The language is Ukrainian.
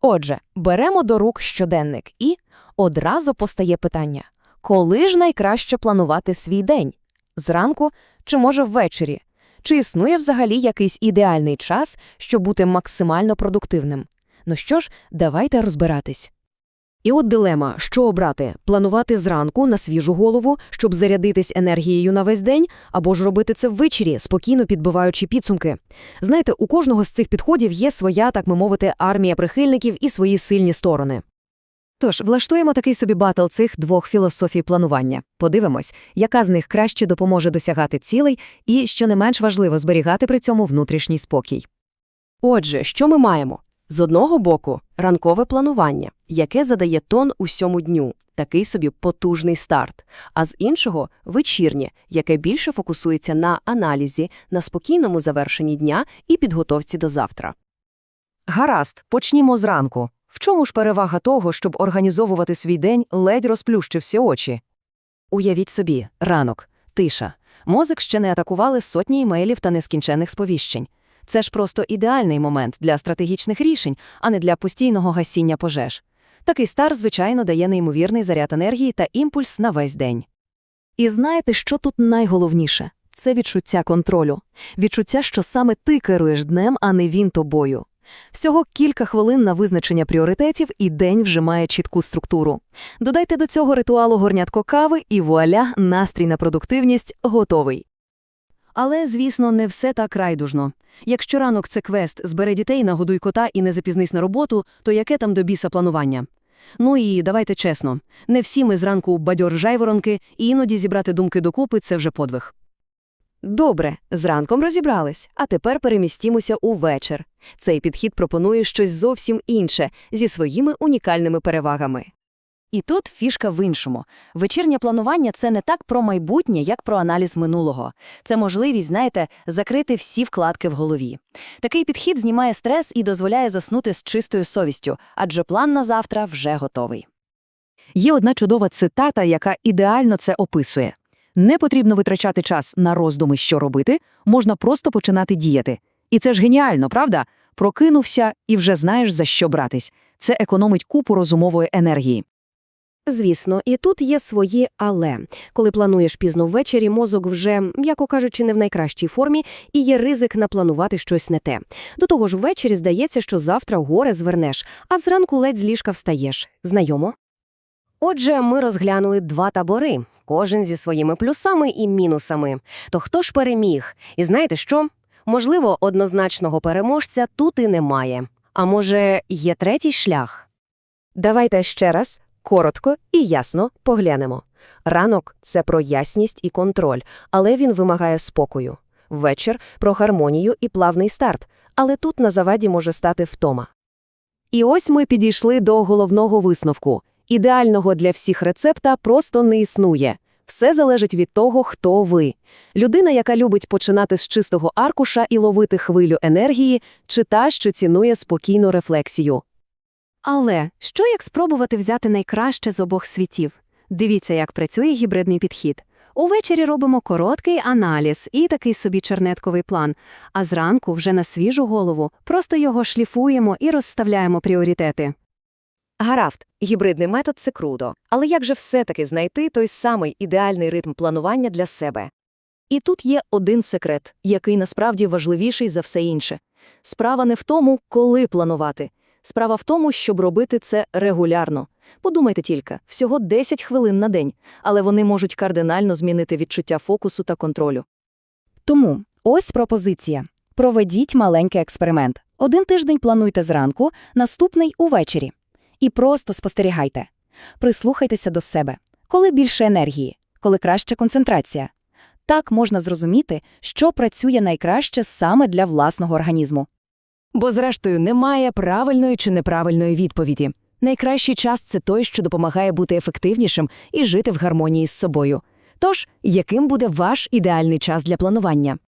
Отже, беремо до рук щоденник і одразу постає питання: коли ж найкраще планувати свій день? Зранку чи може ввечері? Чи існує взагалі якийсь ідеальний час, щоб бути максимально продуктивним? Ну що ж, давайте розбиратись. І от дилема, що обрати – планувати зранку на свіжу голову, щоб зарядитись енергією на весь день, або ж робити це ввечері, спокійно підбиваючи підсумки. Знаєте, у кожного з цих підходів є своя, так би мовити, армія прихильників і свої сильні сторони. Тож, влаштуємо такий собі батл цих двох філософій планування. Подивимось, яка з них краще допоможе досягати цілей і, що не менш важливо, зберігати при цьому внутрішній спокій. Отже, що ми маємо? З одного боку, ранкове планування, яке задає тон усьому дню, такий собі потужний старт, а з іншого – вечірнє, яке більше фокусується на аналізі, на спокійному завершенні дня і підготовці до завтра. Гаразд, почнімо зранку. В чому ж перевага того, щоб організовувати свій день, ледь розплющився очі? Уявіть собі, ранок, тиша. Мозок ще не атакували сотні імейлів та нескінченних сповіщень. Це ж просто ідеальний момент для стратегічних рішень, а не для постійного гасіння пожеж. Такий стар, звичайно, дає неймовірний заряд енергії та імпульс на весь день. І знаєте, що тут найголовніше? Це відчуття контролю. Відчуття, що саме ти керуєш днем, а не він тобою. Всього кілька хвилин на визначення пріоритетів, і день вже має чітку структуру. Додайте до цього ритуалу горнятко кави, і вуаля, настрій на продуктивність готовий. Але, звісно, не все так райдужно. Якщо ранок це квест «збери дітей, нагодуй кота і не запізнись на роботу, то яке там до біса планування? Ну і давайте чесно, не всі ми зранку бадьор жайворонки, і іноді зібрати думки докупи – це вже подвиг. Добре, зранком розібрались, а тепер перемістімося у вечір. Цей підхід пропонує щось зовсім інше, зі своїми унікальними перевагами. І тут фішка в іншому. Вечірнє планування – це не так про майбутнє, як про аналіз минулого. Це можливість, знаєте, закрити всі вкладки в голові. Такий підхід знімає стрес і дозволяє заснути з чистою совістю, адже план на завтра вже готовий. Є одна чудова цитата, яка ідеально це описує. Не потрібно витрачати час на роздуми, що робити, можна просто починати діяти. І це ж геніально, правда? Прокинувся і вже знаєш, за що братись. Це економить купу розумової енергії. Звісно, і тут є свої але. Коли плануєш пізно ввечері, мозок вже, м'яко кажучи, не в найкращій формі, і є ризик напланувати щось не те. До того ж, ввечері здається, що завтра горе звернеш, а зранку ледь з ліжка встаєш. Знайомо? Отже, ми розглянули два табори, кожен зі своїми плюсами і мінусами. То хто ж переміг? І знаєте що? Можливо, однозначного переможця тут і немає. А може, є третій шлях? Давайте ще раз, коротко і ясно поглянемо. Ранок – це про ясність і контроль, але він вимагає спокою. Вечір – про гармонію і плавний старт, але тут на заваді може стати втома. І ось ми підійшли до головного висновку. Ідеального для всіх рецепта просто не існує. Все залежить від того, хто ви. Людина, яка любить починати з чистого аркуша і ловити хвилю енергії, чи та, що цінує спокійну рефлексію. Але що як спробувати взяти найкраще з обох світів? Дивіться, як працює гібридний підхід. Увечері робимо короткий аналіз і такий собі чернетковий план, а зранку вже на свіжу голову просто його шліфуємо і розставляємо пріоритети. Гаразд, гібридний метод – це круто. Але як же все-таки знайти той самий ідеальний ритм планування для себе? І тут є один секрет, який насправді важливіший за все інше. Справа не в тому, коли планувати. Справа в тому, щоб робити це регулярно. Подумайте тільки, всього 10 хвилин на день, але вони можуть кардинально змінити відчуття фокусу та контролю. Тому ось пропозиція. Проведіть маленький експеримент. Один тиждень плануйте зранку, наступний – увечері. І просто спостерігайте. Прислухайтеся до себе. Коли більше енергії, коли краща концентрація. Так можна зрозуміти, що працює найкраще саме для власного організму. Бо, зрештою, немає правильної чи неправильної відповіді. Найкращий час це той, що допомагає бути ефективнішим і жити в гармонії з собою. Тож, яким буде ваш ідеальний час для планування?